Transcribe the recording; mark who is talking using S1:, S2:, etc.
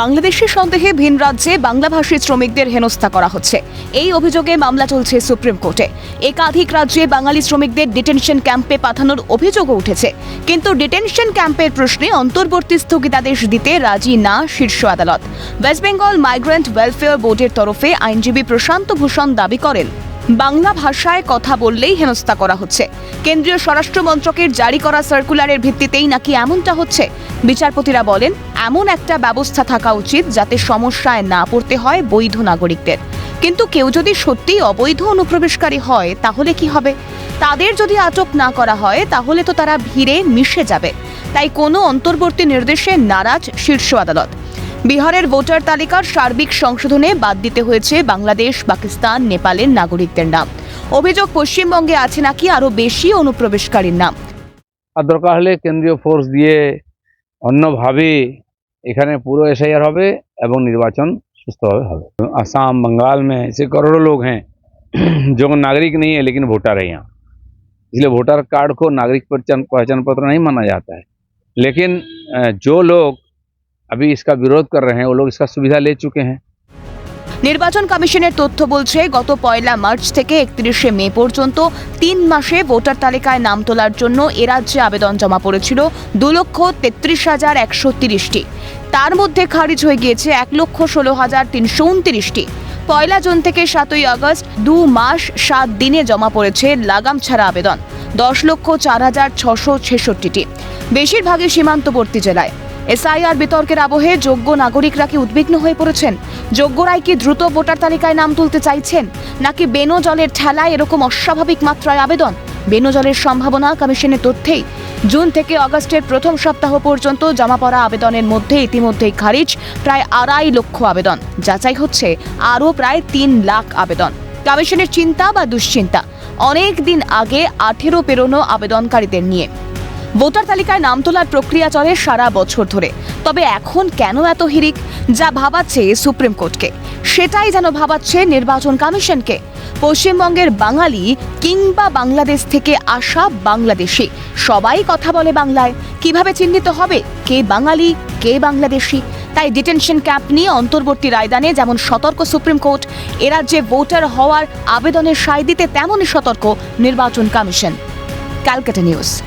S1: বাংলাদেশের সন্দেহে ভিন রাজ্যে বাংলাভাষী শ্রমিকদের হেনস্থা করা হচ্ছে। এই অভিযোগে মামলা চলছে সুপ্রিম কোর্টে। একাধিক রাজ্যে বাঙালি শ্রমিকদের ডিটেনশন ক্যাম্পে পাঠানোর অভিযোগও উঠেছে। কিন্তু ডিটেনশন ক্যাম্পের প্রশ্নে অন্তর্বর্তী স্থগিতাদেশ দিতে রাজি না শীর্ষ আদালত। ওয়েস্ট বেঙ্গল মাইগ্রেন্ট ওয়েলফেয়ার বোর্ডের তরফে আইনজীবী প্রশান্ত ভূষণ দাবি করেন। বাংলা ভাষায় কথা বললেই হেনস্থা করা হচ্ছে। কেন্দ্রীয় স্বরাষ্ট্র মন্ত্রকের জারি করা সার্কুলারের ভিত্তিতেই নাকি এমনটা হচ্ছে। বিচারপতিরা বলেন, এমন একটা ব্যবস্থা থাকা উচিত যাতে সমস্যায় না পড়তে হয় বৈধ নাগরিকদের। কিন্তু কেউ যদি সত্যিই অবৈধ অনুপ্রবেশকারী হয়, তাহলে কি হবে? তাদের যদি আটক না করা হয়, তাহলে তো তারা ভিড়ে মিশে যাবে। তাই কোনো অন্তর্বর্তী নির্দেশে নারাজ শীর্ষ আদালত। বিহারের ভোটার তালিকার সার্বিক সংশোধনে বাদ দিতে হয়েছে বাংলাদেশ পাকিস্তান নেপালের নাগরিকদের নাম অভিযোগ পশ্চিমবঙ্গে আছে নাকি আরও বেশি অনুপ্রবেশকারীর নাম
S2: আর দরকার হলে কেন্দ্রীয় ফোর্স দিয়ে অন্যভাবে এখানে পুরো এসআইআর হবে এবং নির্বাচন সুস্থভাবে হবে आसाम बंगाल में ऐसे करोड़ों लोग हैं जो नागरिक नहीं है लेकिन वोटर है यहाँ इसलिए वोटर कार्ड को नागरिक पहचान पहचान पत्र नहीं माना जाता है लेकिन अ, जो लोग अभी इसका विरोध कर रहे हैं वो लोग इसका सुविधा ले चुके हैं
S1: নির্বাচন কমিশনের তথ্য বলছে গত পয়লা মার্চ থেকে একত্রিশে মে পর্যন্ত তিন মাসে ভোটার তালিকায় নাম তোলার জন্য এ রাজ্যে আবেদন জমা পড়েছিল দু লক্ষ তেত্রিশ হাজার একশো তিরিশটি তার মধ্যে খারিজ হয়ে গিয়েছে এক লক্ষ ষোলো হাজার তিনশো উনত্রিশটি পয়লা জুন থেকে সাতই আগস্ট দু মাস সাত দিনে জমা পড়েছে লাগাম ছাড়া আবেদন দশ লক্ষ চার হাজার ছশো ছেষট্টিটি বেশিরভাগই সীমান্তবর্তী জেলায় এসআইআর বিতর্কের আবহে যোগ্য নাগরিকরা কি উদ্বিগ্ন হয়ে পড়েছেন? যোগ্যরাই কি দ্রুত ভোটার তালিকায় নাম তুলতে চাইছেন? নাকি বেনো জলের ঠেলায় এরকম অস্বাভাবিক মাত্রায় আবেদন? বেনো জলের সম্ভাবনা কমিশনের তথ্যেই। জুন থেকে আগস্টের প্রথম সপ্তাহ পর্যন্ত জমা পড়া আবেদনের মধ্যে ইতিমধ্যেই খারিজ, প্রায় আড়াই লক্ষ আবেদন। যাচাই হচ্ছে আরও প্রায় তিন লাখ আবেদন। কমিশনের চিন্তা বা দুশ্চিন্তা? অনেক দিন আগে আঠেরো পেরোনো আবেদনকারীদের নিয়ে। ভোটার তালিকায় নাম তোলার প্রক্রিয়া চলে সারা বছর ধরে। তবে এখন কেন এত হিরিক যা ভাবাচ্ছে সুপ্রিম কোর্টকে? সেটাই যেন ভাবাচ্ছে নির্বাচন কমিশনকে। পশ্চিমবঙ্গের বাঙালি কিংবা বাংলাদেশ থেকে আসা বাংলাদেশি, সবাই কথা বলে বাংলায়। কীভাবে চিহ্নিত হবে কে বাঙালি, কে বাংলাদেশি? তাই ডিটেনশন ক্যাম্প নিয়ে অন্তর্বর্তী রায়দানে যেমন সতর্ক সুপ্রিম কোর্ট, এ রাজ্যে ভোটার হওয়ার আবেদনের সায় দিতে তেমনই সতর্ক নির্বাচন কমিশন। ক্যালকাটা নিউজ।